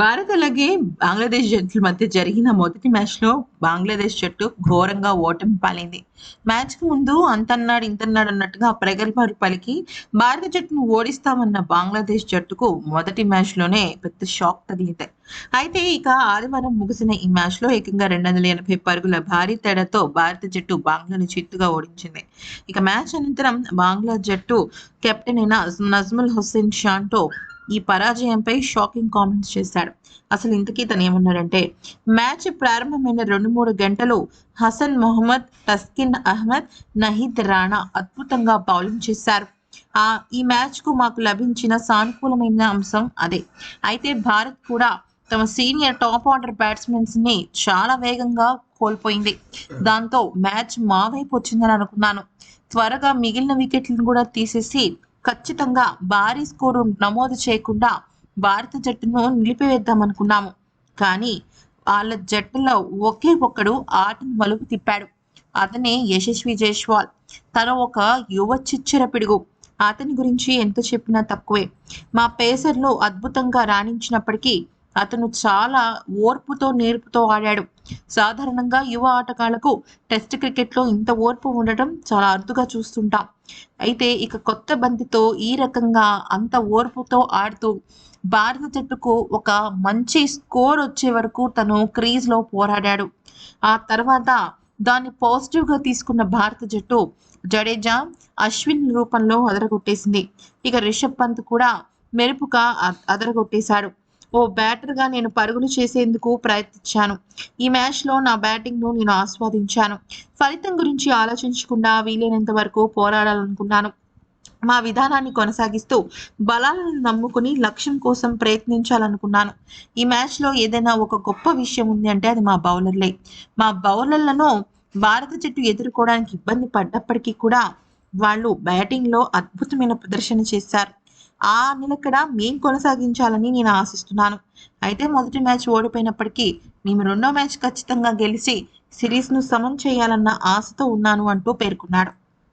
భారత్ అలాగే బంగ్లాదేశ్ జట్ల మధ్య జరిగిన మొదటి మ్యాచ్లో బంగ్లాదేశ్ జట్టు ఘోరంగా ఓటమి పాలైంది. మ్యాచ్కు ముందు అంతన్నాడు ఇంతన్నాడు అన్నట్టుగా ప్రగల్భాలు పలికి భారత జట్టును ఓడిస్తామన్న బంగ్లాదేశ్ జట్టుకు మొదటి మ్యాచ్లోనే పెద్ద షాక్ తగిలింది. అయితే ఇక ఆదివారం ముగిసిన ఈ మ్యాచ్లో ఏకంగా రెండు వందల ఎనభై పరుగుల భారీ తేడాతో భారత జట్టు బంగ్లాను చిత్తుగా ఓడించింది. ఇక మ్యాచ్ అనంతరం బంగ్లా జట్టు కెప్టెన్ అయిన నజ్ముల్ హుస్సేన్ షాన్తో ఈ పరాజయంపై షాకింగ్ కామెంట్స్ చేశాడు. అసలు ఇంతకీ తను ఏమన్నాడంటే మ్యాచ్ ప్రారంభమైన రెండు మూడు గంటలు హసన్ మొహమ్మద్ తస్కిన్ అహ్మద్ నహీద్ రాణా అద్భుతంగా బౌలింగ్ చేశారు. ఆ ఈ మ్యాచ్కు మాకు లభించిన సానుకూలమైన అంశం అదే. అయితే భారత్ కూడా తమ సీనియర్ టాప్ ఆర్డర్ బ్యాట్స్మెన్స్ని చాలా వేగంగా కోల్పోయింది. దాంతో మ్యాచ్ మా వైపు వచ్చిందని అనుకున్నాను. త్వరగా మిగిలిన వికెట్లను కూడా తీసేసి ఖచ్చితంగా భారీ స్కోరు నమోదు చేయకుండా భారత జట్టును నిలిపివేద్దామనుకున్నాము. కానీ వాళ్ళ జట్టులో ఒకే ఒక్కడు ఆటను మలుపు తిప్పాడు. అతనే యశస్వి జైస్వాల్. తన ఒక యువ చిచ్చర పిడుగు. అతని గురించి ఎంత చెప్పినా తక్కువే. మా పేసర్లు అద్భుతంగా రాణించినప్పటికీ అతను చాలా ఓర్పుతో నేర్పుతో ఆడాడు. సాధారణంగా యువ ఆటగాళ్ళకు టెస్ట్ క్రికెట్లో ఇంత ఓర్పు ఉండటం చాలా అరుదుగా చూస్తుంటాం. అయితే ఇక కొత్త బంతితో ఈ రకంగా అంత ఓర్పుతో ఆడుతూ భారత జట్టుకు ఒక మంచి స్కోర్ వచ్చే వరకు తను క్రీజ్లో పోరాడాడు. ఆ తర్వాత దాన్ని పాజిటివ్గా తీసుకున్న భారత జట్టు జడేజా అశ్విన్ రూపంలో అదరగొట్టేసింది. ఇక రిషబ్ పంత్ కూడా మెరుపుగా అదరగొట్టేశాడు. ఓ బ్యాటర్గా నేను పరుగులు చేసేందుకు ప్రయత్నించాను. ఈ మ్యాచ్లో నా బ్యాటింగ్ను నేను ఆస్వాదించాను. ఫలితం గురించి ఆలోచించకుండా వీలైనంత వరకు పోరాడాలనుకున్నాను. మా విధానాన్ని కొనసాగిస్తూ బలాలను నమ్ముకుని లక్ష్యం కోసం ప్రయత్నించాలనుకున్నాను. ఈ మ్యాచ్లో ఏదైనా ఒక గొప్ప విషయం ఉంది అంటే అది మా బౌలర్లే. మా బౌలర్లను భారత జట్టు ఎదుర్కోవడానికి ఇబ్బంది పడ్డప్పటికీ కూడా వాళ్ళు బ్యాటింగ్లో అద్భుతమైన ప్రదర్శన చేశారు. ఆ నిలకడ మేం కొనసాగించాలని నేను ఆశిస్తున్నాను. అయితే మొదటి మ్యాచ్ ఓడిపోయినప్పటికీ మేము రెండో మ్యాచ్ ఖచ్చితంగా గెలిచి సిరీస్ను సమం చేయాలన్న ఆశతో ఉన్నాను అంటూ పేర్కొన్నాడు.